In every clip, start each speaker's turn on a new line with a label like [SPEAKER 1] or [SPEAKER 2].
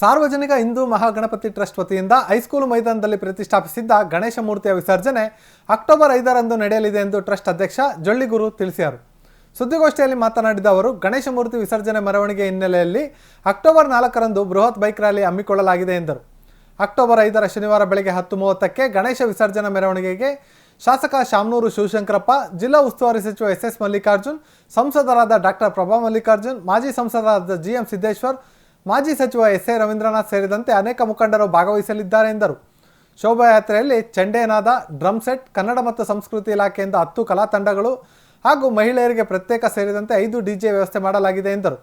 [SPEAKER 1] ಸಾರ್ವಜನಿಕ ಹಿಂದೂ ಮಹಾಗಣಪತಿ ಟ್ರಸ್ಟ್ ವತಿಯಿಂದ ಹೈಸ್ಕೂಲ್ ಮೈದಾನದಲ್ಲಿ ಪ್ರತಿಷ್ಠಾಪಿಸಿದ್ದ ಗಣೇಶ ಮೂರ್ತಿಯ ವಿಸರ್ಜನೆ ಅಕ್ಟೋಬರ್ ಐದರಂದು ನಡೆಯಲಿದೆ ಎಂದು ಟ್ರಸ್ಟ್ ಅಧ್ಯಕ್ಷ ಜೊಳ್ಳಿಗುರು ತಿಳಿಸಿದರು. ಸುದ್ದಿಗೋಷ್ಠಿಯಲ್ಲಿ ಮಾತನಾಡಿದ ಅವರು, ಗಣೇಶ ಮೂರ್ತಿ ವಿಸರ್ಜನೆ ಮೆರವಣಿಗೆ ಹಿನ್ನೆಲೆಯಲ್ಲಿ ಅಕ್ಟೋಬರ್ ನಾಲ್ಕರಂದು ಬೃಹತ್ ಬೈಕ್ ರ್ಯಾಲಿ ಹಮ್ಮಿಕೊಳ್ಳಲಾಗಿದೆ ಎಂದರು. ಅಕ್ಟೋಬರ್ ಐದರ ಶನಿವಾರ ಬೆಳಗ್ಗೆ ಹತ್ತು ಮೂವತ್ತಕ್ಕೆ ಗಣೇಶ ವಿಸರ್ಜನಾ ಮೆರವಣಿಗೆಗೆ ಶಾಸಕ ಶಾಮನೂರು ಶಿವಶಂಕರಪ್ಪ, ಜಿಲ್ಲಾ ಉಸ್ತುವಾರಿ ಸಚಿವ ಎಸ್ ಎಸ್ ಮಲ್ಲಿಕಾರ್ಜುನ್, ಸಂಸದರಾದ ಡಾಕ್ಟರ್ ಪ್ರಭಾ ಮಲ್ಲಿಕಾರ್ಜುನ್, ಮಾಜಿ ಸಂಸದರಾದ ಜಿಎಂ ಸಿದ್ದೇಶ್ವರ್ ಮಾಜಿ ಸಚಿವ ಎಸ್ ಎ ರವೀಂದ್ರನಾಥ್ ಸೇರಿದಂತೆ ಅನೇಕ ಮುಖಂಡರು ಭಾಗವಹಿಸಲಿದ್ದಾರೆ ಎಂದರು. ಶೋಭಾಯಾತ್ರೆಯಲ್ಲಿ ಚಂಡೇನಾದ ಡ್ರಮ್ ಸೆಟ್, ಕನ್ನಡ ಮತ್ತು ಸಂಸ್ಕೃತಿ ಇಲಾಖೆಯಿಂದ ಹತ್ತು ಕಲಾ ತಂಡಗಳು ಹಾಗೂ ಮಹಿಳೆಯರಿಗೆ ಪ್ರತ್ಯೇಕ ಸೇರಿದಂತೆ ಐದು ಡಿಜೆ ವ್ಯವಸ್ಥೆ ಮಾಡಲಾಗಿದೆ ಎಂದರು.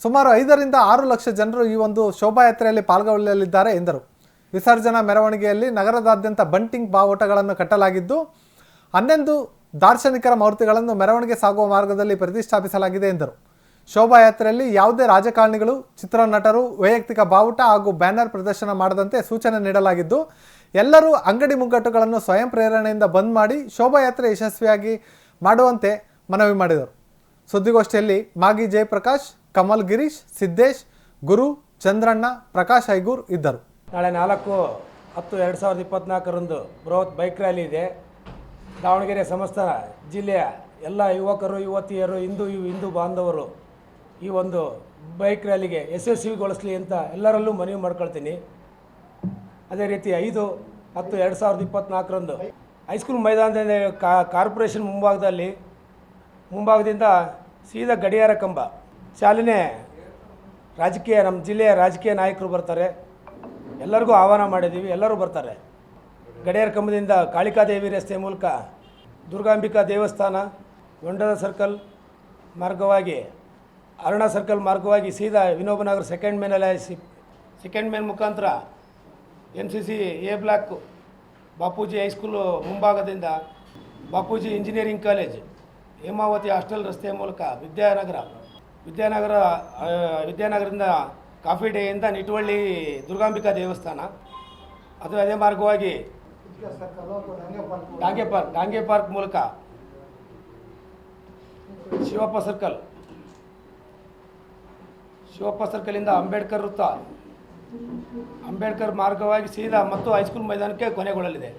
[SPEAKER 1] ಸುಮಾರು ಐದರಿಂದ ಆರು ಲಕ್ಷ ಜನರು ಈ ಒಂದು ಶೋಭಾಯಾತ್ರೆಯಲ್ಲಿ ಪಾಲ್ಗೊಳ್ಳಲಿದ್ದಾರೆ ಎಂದರು. ವಿಸರ್ಜನಾ ಮೆರವಣಿಗೆಯಲ್ಲಿ ನಗರದಾದ್ಯಂತ ಬಂಟಿಂಗ್ ಬಾವುಟಗಳನ್ನು ಕಟ್ಟಲಾಗಿದ್ದು, ಹನ್ನೊಂದು ದಾರ್ಶನಿಕರ ಮೂರ್ತಿಗಳನ್ನು ಮೆರವಣಿಗೆ ಸಾಗುವ ಮಾರ್ಗದಲ್ಲಿ ಪ್ರತಿಷ್ಠಾಪಿಸಲಾಗಿದೆ ಎಂದರು. ಶೋಭಾಯಾತ್ರೆಯಲ್ಲಿ ಯಾವುದೇ ರಾಜಕಾರಣಿಗಳು, ಚಿತ್ರನಟರು, ವೈಯಕ್ತಿಕ ಬಾವುಟ ಹಾಗೂ ಬ್ಯಾನರ್ ಪ್ರದರ್ಶನ ಮಾಡದಂತೆ ಸೂಚನೆ ನೀಡಲಾಗಿದ್ದು, ಎಲ್ಲರೂ ಅಂಗಡಿ ಮುಗ್ಗಟ್ಟುಗಳನ್ನು ಸ್ವಯಂ ಪ್ರೇರಣೆಯಿಂದ ಬಂದ್ ಮಾಡಿ ಶೋಭಾಯಾತ್ರೆ ಯಶಸ್ವಿಯಾಗಿ ಮಾಡುವಂತೆ ಮನವಿ ಮಾಡಿದರು. ಸುದ್ದಿಗೋಷ್ಠಿಯಲ್ಲಿ ಮಾಗಿ ಜಯಪ್ರಕಾಶ್, ಕಮಲ್ ಗಿರೀಶ್, ಸಿದ್ದೇಶ್, ಗುರು ಚಂದ್ರಣ್ಣ, ಪ್ರಕಾಶ್ ಐಗೂರ್ ಇದ್ದರು.
[SPEAKER 2] ನಾಳೆ ನಾಲ್ಕು ಹತ್ತು ಎರಡು ಸಾವಿರದ ಇಪ್ಪತ್ತ್ನಾಲ್ಕರಂದು ಬೃಹತ್ ಬೈಕ್ ರ್ಯಾಲಿ ಇದೆ. ದಾವಣಗೆರೆ ಸಮಸ್ತ ಜಿಲ್ಲೆಯ ಎಲ್ಲ ಯುವಕರು, ಯುವತಿಯರು, ಹಿಂದೂ ಹಿಂದೂ ಬಾಂಧವರು ಈ ಒಂದು ಬೈಕ್ ರ್ಯಾಲಿಗೆ ಯಶಸ್ವಿಗೊಳಿಸಲಿ ಅಂತ ಎಲ್ಲರಲ್ಲೂ ಮನವಿ ಮಾಡ್ಕೊಳ್ತೀನಿ. ಅದೇ ರೀತಿ ಐದು ಹತ್ತು ಎರಡು ಸಾವಿರದ ಇಪ್ಪತ್ತ್ನಾಲ್ಕರಂದು ಹೈಸ್ಕೂಲ್ ಮೈದಾನದ ಕಾರ್ಪೊರೇಷನ್ ಮುಂಭಾಗದಲ್ಲಿ, ಮುಂಭಾಗದಿಂದ ಸೀದಾ ಗಡಿಯಾರ ಕಂಬ. ಶಾಲೆನೇ ರಾಜಕೀಯ ನಮ್ಮ ಜಿಲ್ಲೆಯ ರಾಜಕೀಯ ನಾಯಕರು ಬರ್ತಾರೆ. ಎಲ್ಲರಿಗೂ ಆಹ್ವಾನ ಮಾಡಿದ್ದೀವಿ, ಎಲ್ಲರೂ ಬರ್ತಾರೆ. ಗಡಿಯಾರ ಕಂಬದಿಂದ ಕಾಳಿಕಾದೇವಿ ರಸ್ತೆ ಮೂಲಕ ದುರ್ಗಾಂಬಿಕಾ ದೇವಸ್ಥಾನ ಗೊಂಡದ ಸರ್ಕಲ್ ಮಾರ್ಗವಾಗಿ ಅರುಣ ಸರ್ಕಲ್ ಮಾರ್ಗವಾಗಿ ಸೀದಾ ವಿನೋಬನಗರ ಸೆಕೆಂಡ್ ಮೇನಲ್ಲಿ ಸೆಕೆಂಡ್ ಮೇನ್ ಮುಖಾಂತರ N C C A block Bapuji high school ಮುಂಭಾಗದಿಂದ Bapuji engineering college Hemavathi hostel ರಸ್ತೆಯ ಮೂಲಕ ವಿದ್ಯಾನಗರ ವಿದ್ಯಾನಗರ ವಿದ್ಯಾನಗರದಿಂದ ಕಾಫಿ ಡೇಯಿಂದ ನಿಟ್ವಳ್ಳಿ ದುರ್ಗಾಂಬಿಕಾ ದೇವಸ್ಥಾನ. ಅದು ಅದೇ ಮಾರ್ಗವಾಗಿ ಡಾಂಗೆ ಪಾರ್ಕ್ ಡಾಂಗೆ ಪಾರ್ಕ್ ಮೂಲಕ ಶಿವಪ್ಪ ಸರ್ಕಲ್ ಶಿವಪ್ಪ ಸರ್ಕಲಿಂದ ಅಂಬೇಡ್ಕರ್ ವೃತ್ತ. ಅಂಬೇಡ್ಕರ್ ಮಾರ್ಗವಾಗಿ ಸೀದಾ ಮತ್ತು ಹೈಸ್ಕೂಲ್ ಮೈದಾನಕ್ಕೆ ಕೊನೆಗೊಳ್ಳಲಿದೆ.